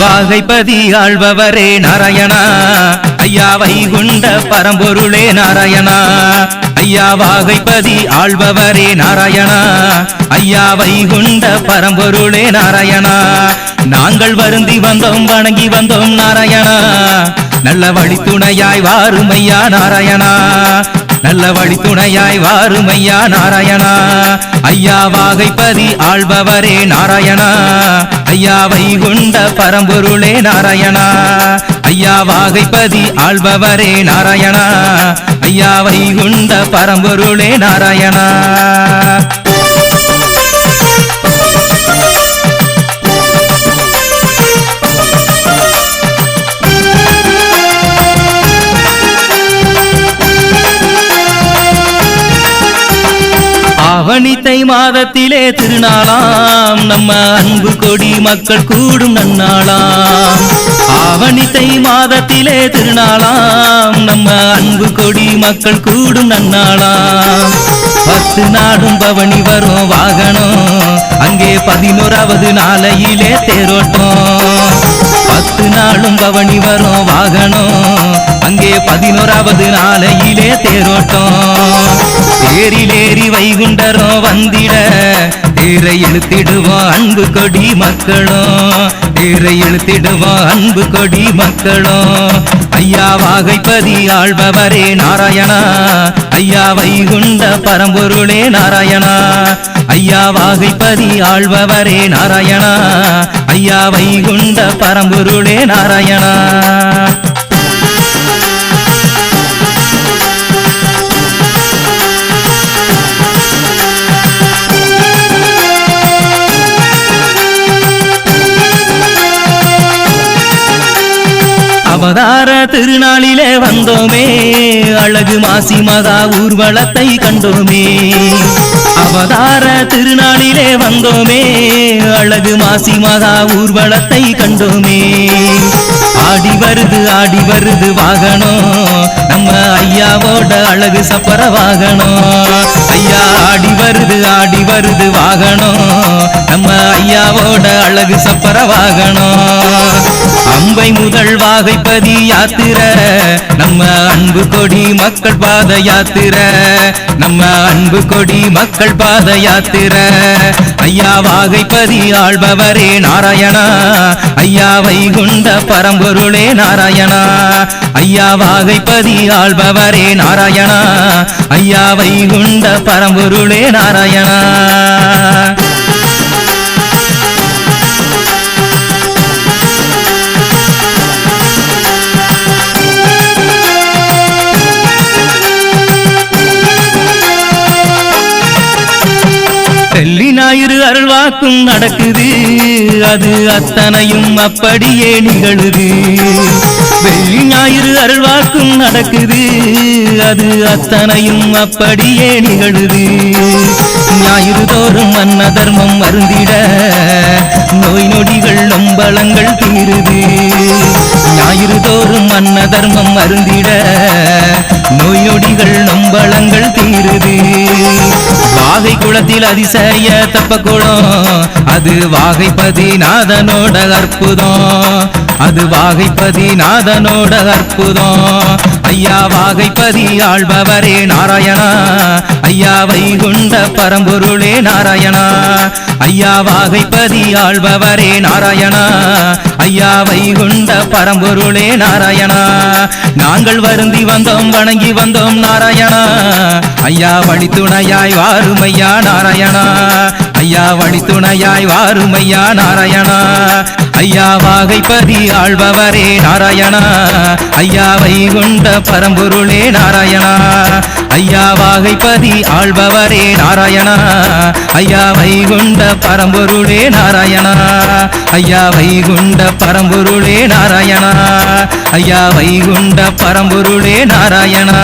வாகைப்பதி ஆழ்பவரே நாராயணா. ஐயா வைகுண்ட பரம்பொருளே நாராயணா. ஐயா வாகைப்பதி ஆழ்பவரே நாராயணா. ஐயா வைகுண்ட பரம்பொருளே நாராயணா. நாங்கள் வருந்தி வந்தோம் வணங்கி வந்தோம் நாராயணா. நல்ல வழித்துணையாய் வாரும் ஐயா நாராயணா. நல்ல வழித்துணையாய் வாரும் ஐயா நாராயணா. ஐயா வாகைப்பதி ஆள்பவரே நாராயணா. ஐயா வைகுண்ட பரம்பொருளே நாராயணா. ஐயா வாகைப்பதி ஆள்பவரே நாராயணா. ஐயா வைகுண்ட பரம்பொருளே நாராயணா. ஆவணித்தை மாதத்திலே திருநாளாம். நம்ம அன்பு கொடி மக்கள் கூடும் நன்னாளாம். ஆவணித்தை மாதத்திலே திருநாளாம். நம்ம அன்பு கொடி மக்கள் கூடும் நன்னாளாம். பத்து நாடும் பவனி வரும் வாகனம். அங்கே பதினோராவது நாளையிலே தேரோட்டம். பத்து நாளும் பவனி வரும் வாகனம். அங்கே பதினோராவது நாளையிலே தேரோட்டம். தேரிலேறி வைகுண்டரும் வந்திட தேரை இழுத்திடுவோம் அன்பு கொடி மக்களும். தேரை இழுத்திடுவோம் அன்பு கொடி மக்களும். ஐயா வாகைப்பதி ஆழ்பவரே நாராயணா. ஐயா வைகுண்ட பரம்பொருளே நாராயணா. ஐயா வாகைப்பதி ஆழ்பவரே நாராயணா. ஐயா வைகுண்ட பரம்பொருளே நாராயணா. அவதார திருநாளிலே வந்தோமே. அழகு மாசி மகா ஊர்வலத்தை கண்டோமே. அவதார திருநாளிலே வந்தோமே. அழகு மாசி மகா ஊர்வலத்தை கண்டோமே. ஆடி வருது ஆடி வருது வாகனம். நம்ம ஐயாவோட அழகு சப்பர வாகனம். ஐயா ஆடி வருது ஆடி வருது வாகனம். நம்ம ஐயாவோட அழகு சப்பர வாகனம். அம்பை முதல் வாகைப்பதி யாத்திர. நம்ம அன்பு கொடி மக்கள் பாத யாத்திர. நம்ம அன்பு கொடி மக்கள் பாத யாத்திர. ஐயா வாகைப்பதி ஆள்பவரே நாராயணா. ஐயா வைகுண்ட பரம்பொருளே நாராயணா. ஐயா வாகைப்பதி ஆள்பவரே நாராயணா. ஐயா வைகுண்ட பரம்பொருளே நாராயணா. அருள்வாக்கும் நடக்குது. அது அத்தனையும் அப்படியே நிகழுது. வெள்ளி ஞாயிறு அருள்வாக்கும் நடக்குது. அது அத்தனையும் அப்படியே நிகழுது. ஞாயிறு தோறும் அன்ன தர்மம் மருந்திட நோய் நொடிகள் நொம்பலங்கள் தீருது. ஞாயிறு தோறும் அன்ன தர்மம் மருந்திட நோய் நொடிகள் நொம்பலங்கள் தீருது. வாகை குளத்தில் அதிசய தப்ப குளம் அது வாகைப்பதி நாதனோட அற்புதம். அது வாகைப்பதி நாதனோட அற்புதம். ஐயா வாகைப்பதி ஆள்பவரே நாராயணா. ஐயா வைகுண்ட பரம்பொருளே நாராயணா. ஐயா வாகைப்பதி ஆள்பவரே நாராயணா. ஐயா வைகுண்ட பரம்பொருளே நாராயணா. நாங்கள் வருந்தி வந்தோம் வணங்கி வந்தோம் நாராயணா. ஐயா வழித்துணையாய் வாருமையா நாராயணா. ஐயா வழித்துணையாய் வாருமையா நாராயணா. ஐயா வாகைப்பதி ஆழ்பவரே நாராயணா. ஐயா வைகுண்ட பரம்பொருளே நாராயணா. ஐயா வாகைப்பதி ஆழ்பவரே நாராயணா. ஐயா வைகுண்ட பரம்பொருளே நாராயணா. ஐயா வைகுண்ட பரம்பொருளே நாராயணா. ஐயா வைகுண்ட பரம்பொருளே நாராயணா.